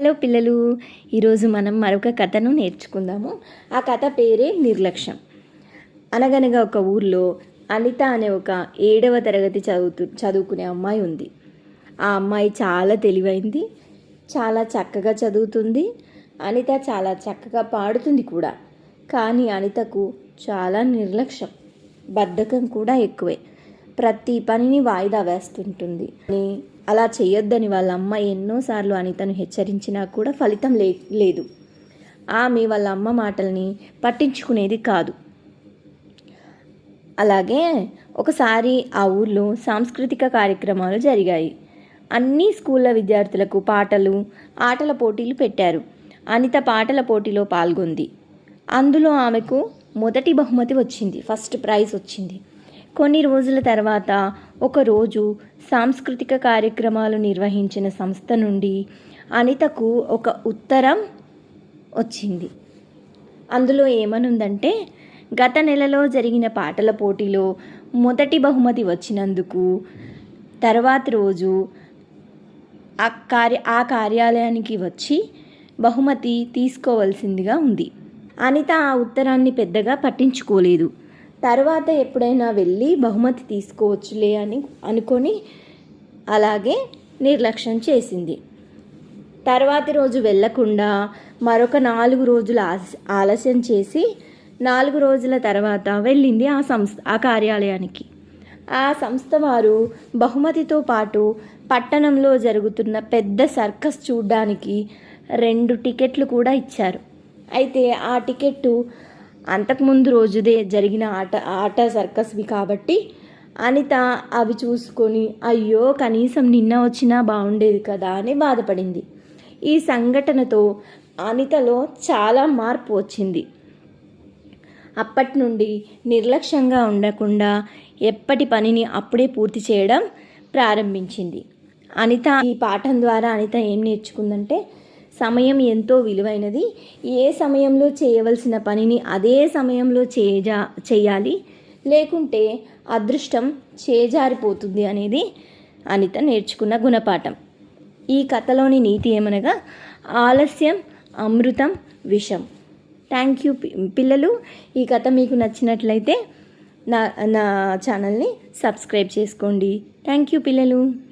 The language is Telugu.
హలో పిల్లలు ఈరోజు మనం మరొక కథను నేర్చుకుందాము. ఆ కథ పేరే నిర్లక్ష్యం. అనగనగా ఒక ఊర్లో అనిత అనే ఒక ఏడవ తరగతి చదువుతు చదువుకునే అమ్మాయి ఉంది. ఆ అమ్మాయి చాలా తెలివైంది చాలా చక్కగా చదువుతుంది అనిత చాలా చక్కగా పాడుతుంది కూడా. కానీ అనితకు చాలా నిర్లక్ష్యం బద్ధకం కూడా ఎక్కువే. ప్రతి పనిని వాయిదా వేస్తుంటుంది. అని అలా చేయొద్దని వాళ్ళ అమ్మ ఎన్నోసార్లు అనితను హెచ్చరించినా కూడా ఫలితం లే లేదు. ఆమె వాళ్ళ అమ్మ మాటల్ని పట్టించుకునేది కాదు. అలాగే ఒకసారి ఆ ఊర్లో సాంస్కృతిక కార్యక్రమాలు జరిగాయి. అన్ని స్కూళ్ళ విద్యార్థులకు పాటలు ఆటల పోటీలు పెట్టారు. అనిత పాటల పోటీలో పాల్గొంది. అందులో ఆమెకు మొదటి బహుమతి వచ్చింది ఫస్ట్ ప్రైజ్ వచ్చింది. కొన్ని రోజుల తర్వాత ఒకరోజు సాంస్కృతిక కార్యక్రమాలు నిర్వహించిన సంస్థ నుండి అనితకు ఒక ఉత్తరం వచ్చింది. అందులో ఏమనుందంటే గత నెలలో జరిగిన పాటల పోటీలో మొదటి బహుమతి వచ్చినందుకు తర్వాత రోజు ఆ కార్య ఆ కార్యాలయానికి వచ్చి బహుమతి తీసుకోవలసిందిగా ఉంది. అనిత ఆ ఉత్తరాన్ని పెద్దగా పట్టించుకోలేదు. తర్వాత ఎప్పుడైనా వెళ్ళి బహుమతి తీసుకోవచ్చులే అని అనుకొని అలాగే నిర్లక్ష్యం చేసింది. తర్వాతి రోజు వెళ్ళకుండా మరొక నాలుగు రోజులు ఆలస్యం చేసి నాలుగు రోజుల తర్వాత వెళ్ళింది ఆ సంస్థ ఆ కార్యాలయానికి. ఆ సంస్థ వారు బహుమతితో పాటు పట్టణంలో జరుగుతున్న పెద్ద సర్కస్ చూడ్డానికి రెండు టికెట్లు కూడా ఇచ్చారు. అయితే ఆ టికెట్టు అంతకుముందు రోజుదే జరిగిన ఆట ఆట సర్కస్వి కాబట్టి అనిత అవి చూసుకొని అయ్యో కనీసం నిన్న వచ్చినా బాగుండేది కదా అని బాధపడింది. ఈ సంఘటనతో అనితలో చాలా మార్పు వచ్చింది. అప్పటి నుండి నిర్లక్ష్యంగా ఉండకుండా ఎప్పటి పనిని అప్పుడే పూర్తి చేయడం ప్రారంభించింది. అనిత ఈ పాఠం ద్వారా అనిత ఏం నేర్చుకుందంటే సమయం ఎంతో విలువైనది. ఏ సమయంలో చేయవలసిన పనిని అదే సమయంలో చేయజా చేయాలి. లేకుంటే అదృష్టం చేజారిపోతుంది అనేది అనిత నేర్చుకున్న గుణపాఠం. ఈ కథలోని నీతి ఏమనగా ఆలస్యం అమృతం విషం. థ్యాంక్ యూ పిల్లలు. ఈ కథ మీకు నచ్చినట్లయితే నా నా ఛానల్ని సబ్స్క్రైబ్ చేసుకోండి. థ్యాంక్ యూ పిల్లలు.